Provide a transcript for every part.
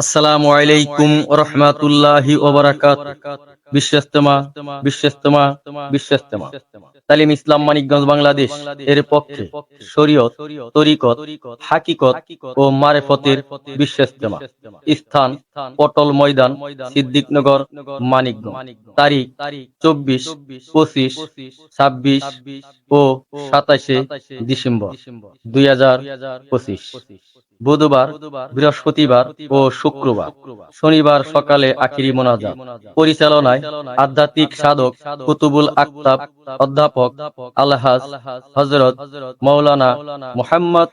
আসসালামু আলাইকুম রহমাতুল্লাহি ওবারাকাত। বিশ্বস্তমা বিশ্বস্তমা বিশ্বস্তমা। তালিম ইসলাম মানিকগঞ্জ, বাংলাদেশ। এর পক্ষে শরীয়ত, তরিকত, হাকিকত ও মারেফতের বিশ্বস্তমা। স্থান, পটল ময়দান, সিদ্দিকনগর, মানিকগঞ্জ। তারিখ, চব্বিশ, পঁচিশ, ছাব্বিশ ও সাতাশে ডিসেম্বর দুই হাজার পঁচিশ। বুধবার, বৃহস্পতিবার ও শুক্রবার। শনিবার সকালে আখিরি মোনাজাত। পরিচালনায় আধ্যাত্মিক সাধক কুতুবুল আক্তাব অধ্যাপক আলহাজ হজরত মৌলানা মোহাম্মদ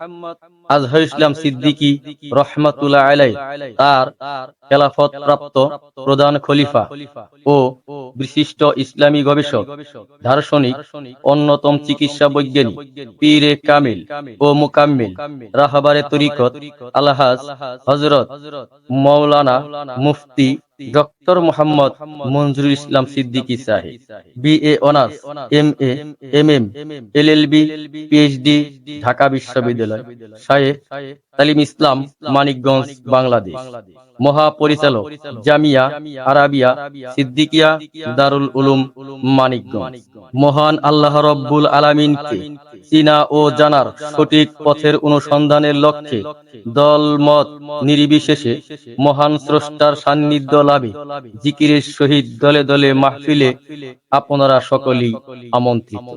আজহার ইসলাম সিদ্দিকী রহমাতুল্লাহ আলাই তার খেলাফত প্রাপ্ত প্রধান খলিফা ও বিশিষ্ট ইসলামী গবেষক দার্শনিক অন্যতম চিকিৎসা বৈজ্ঞানিক পীরে কামিল ও মুকাম্মিল রাহাবারে তরিকত আলহাজ হজরত মৌলানা মুফতি ডক্টর মোহাম্মদ মঞ্জুরুল ইসলাম সিদ্দিকী সাহেব। B A honours M A M M L L B PhD Dhaka বিশ্ববিদ্যালয় শাহেখ তালিম ইসলাম মানিকগঞ্জ বাংলাদেশ। মহাপরিচালক জামিয়া আরাবিয়া সিদ্দিকিয়া দারুল উলুম মানিকগঞ্জ। মহান আল্লাহ রব্বুল আলামিনকে চিনা ও জানার সঠিক পথের অনুসন্ধানের লক্ষ্যে দল, মত নির্বিশেষে মহান স্রষ্টার সান্নিধ্য লাভে জিকিরের সহিত দলে দলে মাহফিলে আপনারা সকলেই আমন্ত্রিত।